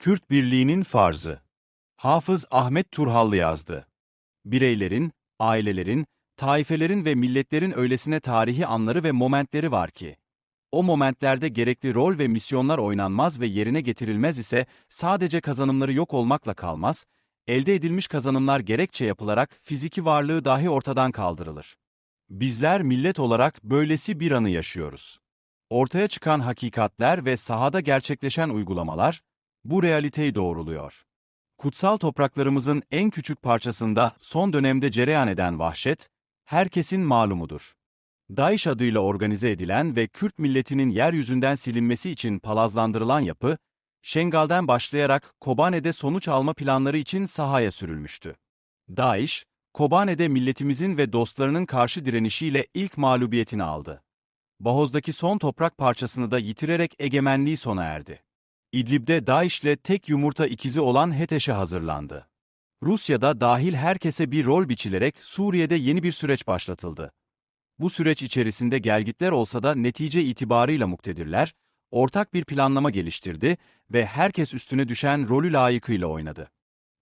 Kürt Birliği'nin farzı. Hafız Ahmet Turhallı yazdı. Bireylerin, ailelerin, taifelerin ve milletlerin öylesine tarihi anları ve momentleri var ki, o momentlerde gerekli rol ve misyonlar oynanmaz ve yerine getirilmez ise sadece kazanımları yok olmakla kalmaz, elde edilmiş kazanımlar gerekçe yapılarak fiziki varlığı dahi ortadan kaldırılır. Bizler millet olarak böylesi bir anı yaşıyoruz. Ortaya çıkan hakikatler ve sahada gerçekleşen uygulamalar, bu realiteyi doğruluyor. Kutsal topraklarımızın en küçük parçasında son dönemde cereyan eden vahşet, herkesin malumudur. DAEŞ adıyla organize edilen ve Kürt milletinin yeryüzünden silinmesi için palazlandırılan yapı, Şengal'den başlayarak Kobane'de sonuç alma planları için sahaya sürülmüştü. DAEŞ, Kobane'de milletimizin ve dostlarının karşı direnişiyle ilk mağlubiyetini aldı. Bahoz'daki son toprak parçasını da yitirerek egemenliği sona erdi. İdlib'de DAEŞ'le tek yumurta ikizi olan HETEŞ'e hazırlandı. Rusya'da dahil herkese bir rol biçilerek Suriye'de yeni bir süreç başlatıldı. Bu süreç içerisinde gelgitler olsa da netice itibarıyla muktedirler, ortak bir planlama geliştirdi ve herkes üstüne düşen rolü layıkıyla oynadı.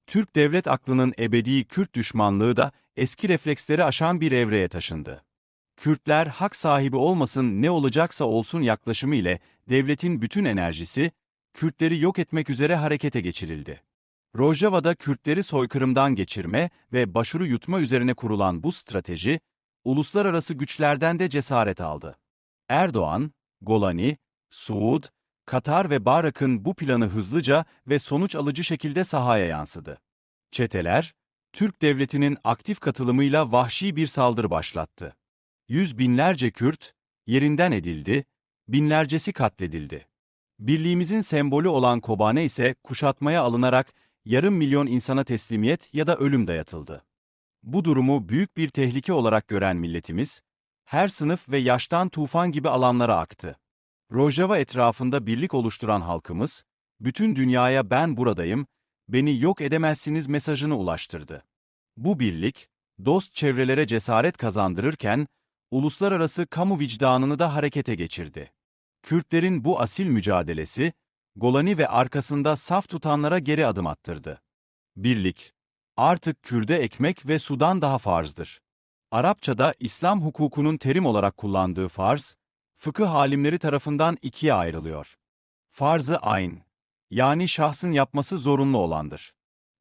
Türk devlet aklının ebedi Kürt düşmanlığı da eski refleksleri aşan bir evreye taşındı. Kürtler hak sahibi olmasın ne olacaksa olsun yaklaşımı ile devletin bütün enerjisi, Kürtleri yok etmek üzere harekete geçirildi. Rojava'da Kürtleri soykırımdan geçirme ve başarı yutma üzerine kurulan bu strateji, uluslararası güçlerden de cesaret aldı. Erdoğan, Golani, Suud, Katar ve Barak'ın bu planı hızlıca ve sonuç alıcı şekilde sahaya yansıdı. Çeteler, Türk devletinin aktif katılımıyla vahşi bir saldırı başlattı. Yüz binlerce Kürt, yerinden edildi, binlercesi katledildi. Birliğimizin sembolü olan Kobane ise kuşatmaya alınarak yarım milyon insana teslimiyet ya da ölüm dayatıldı. Bu durumu büyük bir tehlike olarak gören milletimiz, her sınıf ve yaştan tufan gibi alanlara aktı. Rojava etrafında birlik oluşturan halkımız, bütün dünyaya ben buradayım, beni yok edemezsiniz mesajını ulaştırdı. Bu birlik, dost çevrelere cesaret kazandırırken, uluslararası kamu vicdanını da harekete geçirdi. Kürtlerin bu asil mücadelesi, Golani ve arkasında saf tutanlara geri adım attırdı. Birlik, artık Kürde ekmek ve sudan daha farzdır. Arapçada İslam hukukunun terim olarak kullandığı farz, fıkıh alimleri tarafından ikiye ayrılıyor. Farzı ayn, yani şahsın yapması zorunlu olandır.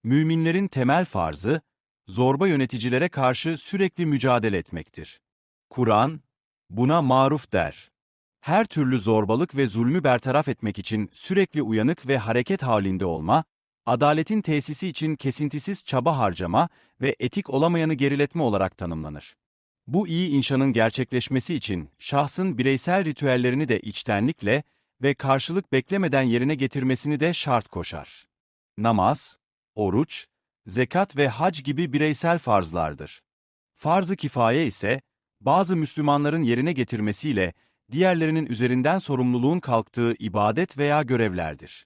Müminlerin temel farzı, zorba yöneticilere karşı sürekli mücadele etmektir. Kur'an, buna maruf der. Her türlü zorbalık ve zulmü bertaraf etmek için sürekli uyanık ve hareket halinde olma, adaletin tesisi için kesintisiz çaba harcama ve etik olamayanı geriletme olarak tanımlanır. Bu iyi inşanın gerçekleşmesi için şahsın bireysel ritüellerini de içtenlikle ve karşılık beklemeden yerine getirmesini de şart koşar. Namaz, oruç, zekat ve hac gibi bireysel farzlardır. Farz-ı kifaye ise, bazı Müslümanların yerine getirmesiyle diğerlerinin üzerinden sorumluluğun kalktığı ibadet veya görevlerdir.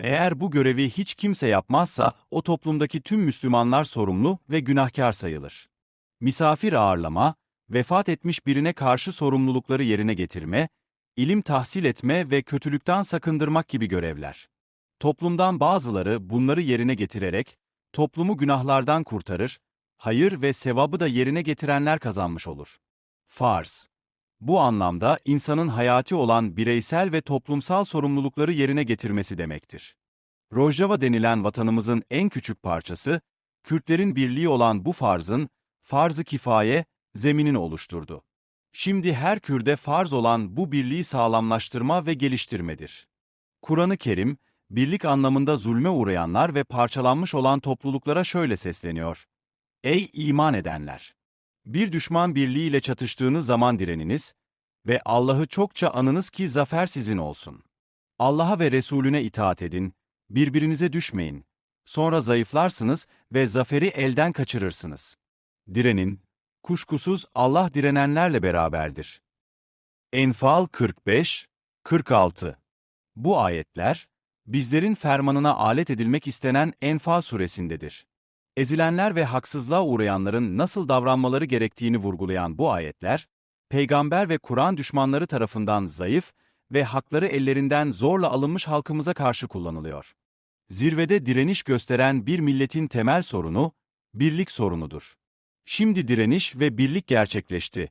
Eğer bu görevi hiç kimse yapmazsa, o toplumdaki tüm Müslümanlar sorumlu ve günahkar sayılır. Misafir ağırlama, vefat etmiş birine karşı sorumlulukları yerine getirme, ilim tahsil etme ve kötülükten sakındırmak gibi görevler. Toplumdan bazıları bunları yerine getirerek, toplumu günahlardan kurtarır, hayır ve sevabı da yerine getirenler kazanmış olur. Farz bu anlamda insanın hayati olan bireysel ve toplumsal sorumlulukları yerine getirmesi demektir. Rojava denilen vatanımızın en küçük parçası, Kürtlerin birliği olan bu farzın, farz-ı kifaye, zeminini oluşturdu. Şimdi her Kürde farz olan bu birliği sağlamlaştırma ve geliştirmedir. Kur'an-ı Kerim, birlik anlamında zulme uğrayanlar ve parçalanmış olan topluluklara şöyle sesleniyor. Ey iman edenler! Bir düşman birliğiyle çatıştığınız zaman direniniz ve Allah'ı çokça anınız ki zafer sizin olsun. Allah'a ve Resulüne itaat edin, birbirinize düşmeyin. Sonra zayıflarsınız ve zaferi elden kaçırırsınız. Direnin, kuşkusuz Allah direnenlerle beraberdir. Enfal 45, 46 Bu ayetler, bizlerin fermanına alet edilmek istenen Enfal suresindedir. Ezilenler ve haksızlığa uğrayanların nasıl davranmaları gerektiğini vurgulayan bu ayetler, peygamber ve Kur'an düşmanları tarafından zayıf ve hakları ellerinden zorla alınmış halkımıza karşı kullanılıyor. Zirvede direniş gösteren bir milletin temel sorunu, birlik sorunudur. Şimdi direniş ve birlik gerçekleşti.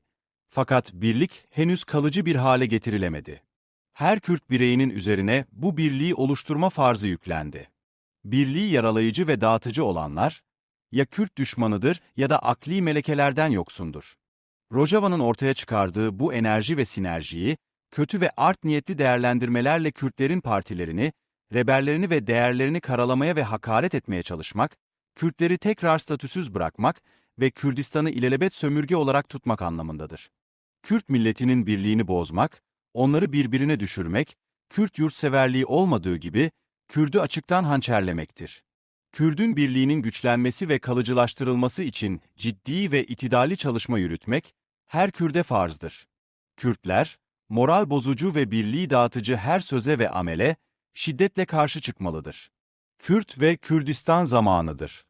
Fakat birlik henüz kalıcı bir hale getirilemedi. Her Kürt bireyinin üzerine bu birliği oluşturma farzı yüklendi. Birliği yaralayıcı ve dağıtıcı olanlar, ya Kürt düşmanıdır ya da akli melekelerden yoksundur. Rojava'nın ortaya çıkardığı bu enerji ve sinerjiyi, kötü ve art niyetli değerlendirmelerle Kürtlerin partilerini, rebellerini ve değerlerini karalamaya ve hakaret etmeye çalışmak, Kürtleri tekrar statüsüz bırakmak ve Kürdistan'ı ilelebet sömürge olarak tutmak anlamındadır. Kürt milletinin birliğini bozmak, onları birbirine düşürmek, Kürt yurtseverliği olmadığı gibi, Kürdü açıktan hançerlemektir. Kürdün birliğinin güçlenmesi ve kalıcılaştırılması için ciddi ve itidali çalışma yürütmek, her Kürde farzdır. Kürtler, moral bozucu ve birliği dağıtıcı her söze ve amele, şiddetle karşı çıkmalıdır. Kürt ve Kürdistan zamanıdır.